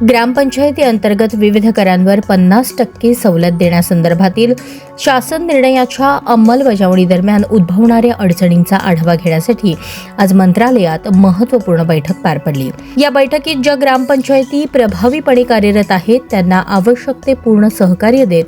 ग्रामपंचायती अंतर्गत विविध करांवर पन्नास टक्के सवलत देण्यासंदर्भातील शासन निर्णयाच्या अंमलबजावणीदरम्यान उद्भवणाऱ्या अडचणींचा आढावा घेण्यासाठी आज मंत्रालयात महत्त्वपूर्ण बैठक पार पडली. या बैठकीत ज्या ग्रामपंचायती प्रभावीपणे कार्यरत आहेत त्यांना आवश्यक ते पूर्ण सहकार्य देत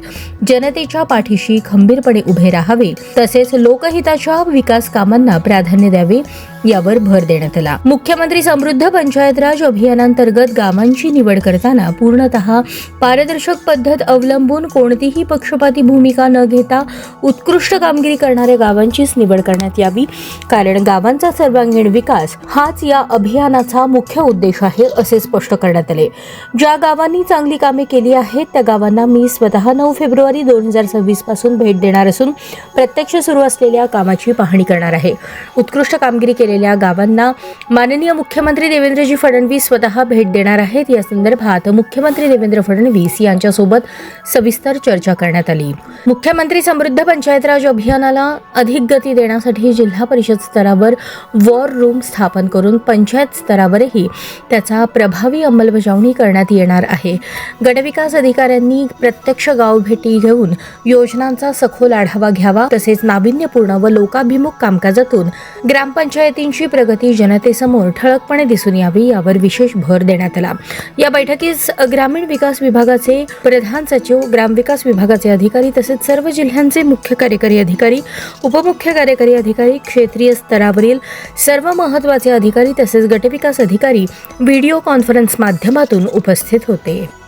जनतेच्या पाठीशी खंबीरपणे उभे राहावे तसेच लोकहिताच्या विकास कामांना प्राधान्य द्यावे यावर भर देण्यात आला. मुख्यमंत्री समृद्ध पंचायत राज अभियानांतर्गत गावांची निवड करताना पूर्णतः पारदर्शक पद्धत अवलंबून कोणतीही पक्षपाती भूमिका न घेता उत्कृष्ट कामगिरी करणाऱ्या गावांचीच निवड करण्यात यावी. कारण गावांचा सर्वांगीण विकास हाच या अभियानाचा मुख्य उद्देश आहे असे स्पष्ट करण्यात आले. ज्या गावांनी चांगली कामे केली आहेत त्या गावांना मी स्वतः नऊ फेब्रुवारी दोन हजार सव्वीसपासून भेट देणार असून प्रत्यक्ष सुरू असलेल्या कामाची पाहणी करणार आहे. उत्कृष्ट कामगिरी केली आलेल्या गावांना माननीय मुख्यमंत्री देवेंद्रजी फडणवीस स्वतः भेट देणार आहेत. या संदर्भात मुख्यमंत्री देवेंद्र फडणवीस यांच्यासोबत सविस्तर चर्चा करण्यात आली. मुख्यमंत्री समृद्ध पंचायत राज अभियानाला अधिक गती देण्यासाठी जिल्हा परिषद स्तरावर वॉर रूम स्थापन करून पंचायत स्तरावरही त्याचा प्रभावी अंमलबजावणी करण्यात येणार आहे. गटविकास अधिकाऱ्यांनी प्रत्यक्ष गाव भेटी घेऊन योजनांचा सखोल आढावा घ्यावा तसेच नाविन्यपूर्ण व लोकाभिमुख कामकाजातून ग्रामपंचायती ग्रामपंचायतींची प्रगती जनतेसमोर ठळकपणे दिसून यावी यावर विशेष भर देण्यात आला. या बैठकीस ग्रामीण विकास विभागाचे प्रधान सचिव ग्रामविकास विभागाचे अधिकारी तसेच सर्व जिल्ह्यांचे मुख्य कार्यकारी अधिकारी उपमुख्य कार्यकारी अधिकारी क्षेत्रीय स्तरावरील सर्व महत्त्वाचे अधिकारी तसेच गटविकास अधिकारी व्हिडिओ कॉन्फरन्स माध्यमातून उपस्थित होते.